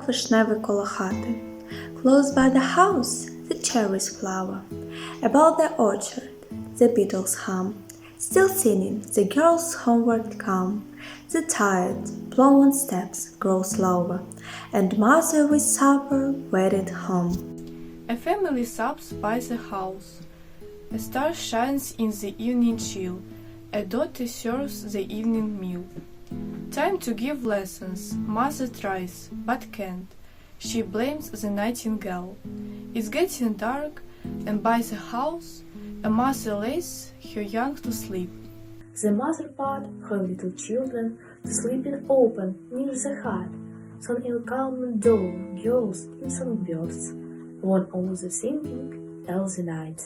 Садок вишневий коло хати. Close by the house the cherries flower. About the orchard the beetles hum. Still singing the girls homeward come. The tired, blown steps grow slower, and mother with supper waited home. A family sups by the house. A star shines in the evening chill. A daughter serves the evening meal. Time to give lessons. Mother tries, but can't. She blames the nightingale. It's getting dark, and by the house, a mother lays her young to sleep. The mother part her little children to sleeping open near the hut. Some ill calm door girls in some birds. One all the thinking, all the night.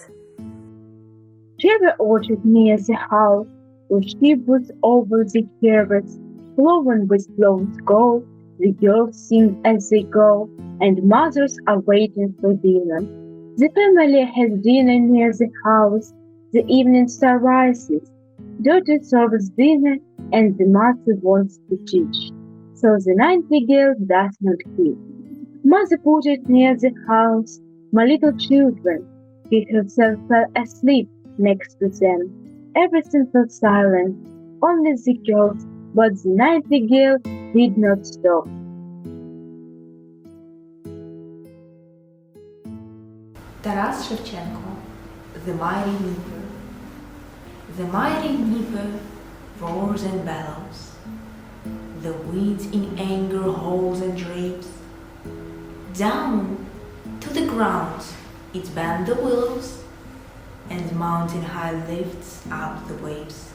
Cherry orchard near the house, where she puts over the cherries, flowing with blowing gold. The girls sing as they go, and mothers are waiting for dinner. The family has dinner near the house. The evening star rises. Daughter serves dinner, and the mother wants to teach. So the nightingale does not keep. Mother put it near the house. My little children, she herself fell asleep next to them. Everything fell silent, only the girls, but the Nightingale did not stop. Taras Shevchenko, the mighty Dnieper. The mighty Dnieper roars and bellows. The winds in anger howls and drapes. Down to the ground it bends the willows, and mountain high lifts up the waves.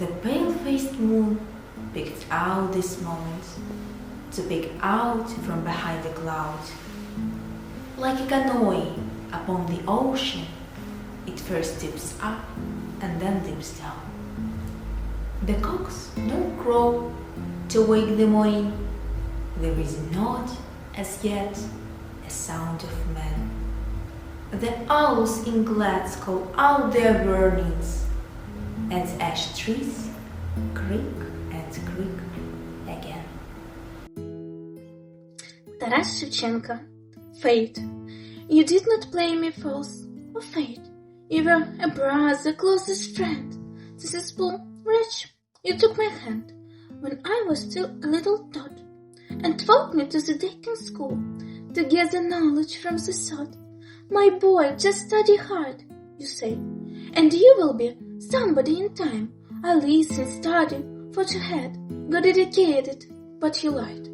The pale-faced moon picked out this moment To peek out from behind the cloud like a canoe upon the ocean, it first dips up and then dips down. The cocks don't crow to wake the morning. There is not, as yet, a sound of men. The owls in glades call out their warnings, and ash trees creak and creak again. Taras Shevchenko. Fate. You did not play me false, or fate. You were a brother, closest friend. This is bull, wretch. You took my hand when I was still a little tot, and taught me to the dating school to gather knowledge from the sod. My boy, just study hard, you say, and you will be somebody in time. I listen, study, thought you had, got educated, but you lied.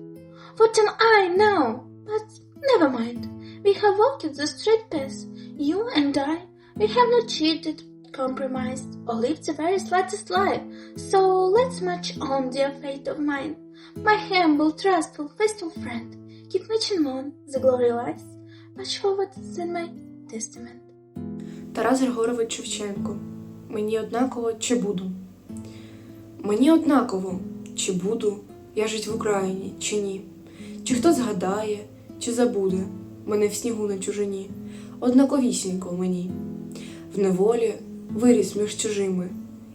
What am I now? But never mind. We have walked the straight path. You and I, we have not cheated, compromised, or lived the very slightest lie. So let's march on, dear fate of mine. My humble, trustful, faithful friend. Keep marching on, the glory lies. Much forward than my testament. Тарас Григорович Шевченко. Мені однаково чи буду. Мені однаково, чи буду я жить в Україні, чи ні. Чи хто згадає, чи забуде мене в снігу на чужині. Однаковісінько мені. В неволі виріс між чужими,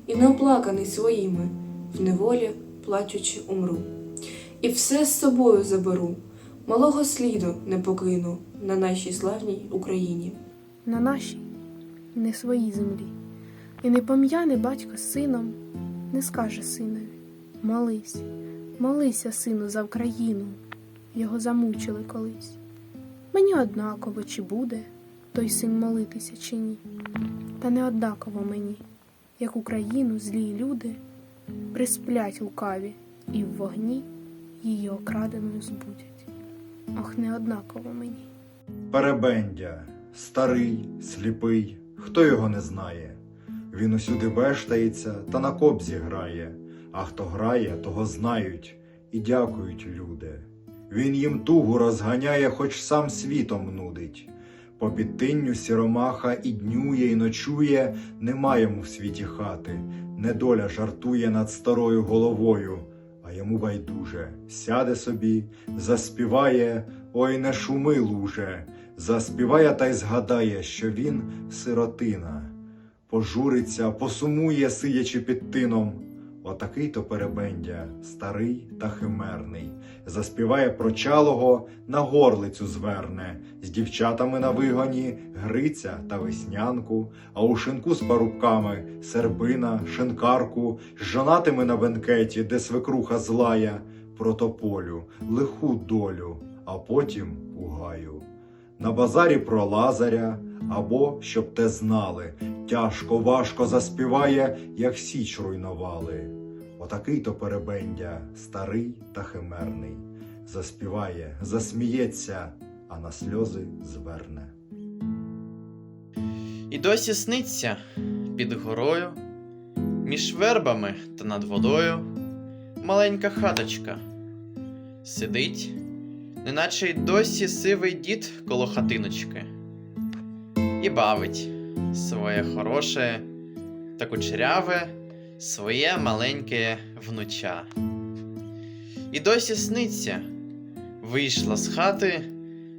і неоплаканий своїми, в неволі, плачучи, умру. І все з собою заберу, малого сліду не покину на нашій славній Україні. на нашій, не своїй землі. І не пом'яне батько сином, не скаже синові молись, молися, сину, за Україну. Його замучили колись. Мені однаково, чи буде той син молитися, чи ні. Та не однаково мені, як Україну злі люди присплять лукаві і в вогні її окраденою збудять. Ох, не однаково мені. Перебендя, старий, сліпий, хто його не знає. Він усюди вештається та на кобзі грає, а хто грає, того знають і дякують люди. Він їм тугу розганяє, хоч сам світом нудить. По підтинню сіромаха і днює, і ночує, нема йому в світі хати, недоля жартує над старою головою, а йому байдуже. Сяде собі, заспіває, ой не шуми, луже, заспіває та й згадає, що він сиротина, пожуриться, посумує, сидячи під тином, Отакий то перебендя, старий та химерний, заспіває про чалого, на горлицю зверне, з дівчатами на вигоні Гриця та веснянку, а у шинку з парубками сербина, шинкарку, з жонатими на бенкеті, де свекруха злая, протополю, лиху долю, а потім у гаю. На базарі про Лазаря, або, щоб те знали, тяжко, важко заспіває, як січ руйнували. Отакий то перебендя, старий та химерний, заспіває, засміється, а на сльози зверне. І досі сниться під горою, між вербами та над водою маленька хаточка. Сидить, неначе й досі сивий дід коло хатиночки, і бавить своє хороше та кучеряве, своє маленьке внуча. І досі сниться, вийшла з хати,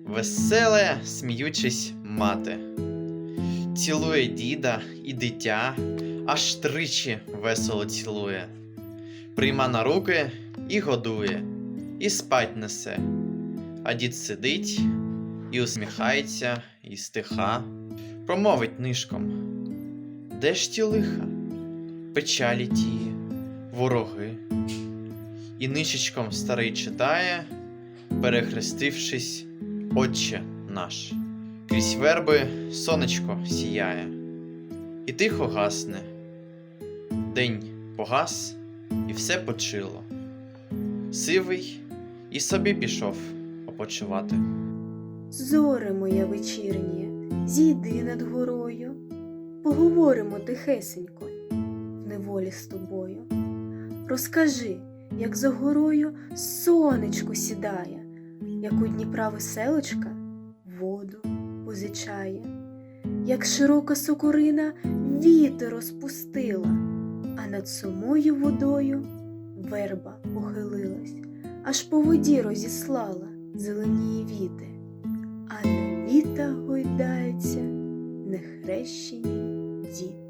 веселе, сміючись мати цілує діда і дитя, аж тричі весело цілує, прийма на руки і годує, і спать несе. А дід сидить і усміхається, і стиха, промовить нишком. Де ж ті лиха, печалі тії, вороги? І нишечком старий читає, перехрестившись, Отче наш. Крізь верби сонечко сіяє, і тихо гасне. День погас, і все почило. Сивий і собі пішов опочивати. Зоре моє вечірнє, зійди над горою, поговоримо тихесенько в неволі з тобою. Розкажи, як за горою сонечко сідає, як у Дніпра веселочка воду позичає, як широка сокорина вітер розпустила, а над самою водою верба похилилась, аж по воді розіслала зелені віти, а на віта гойдаються нехрещені діти.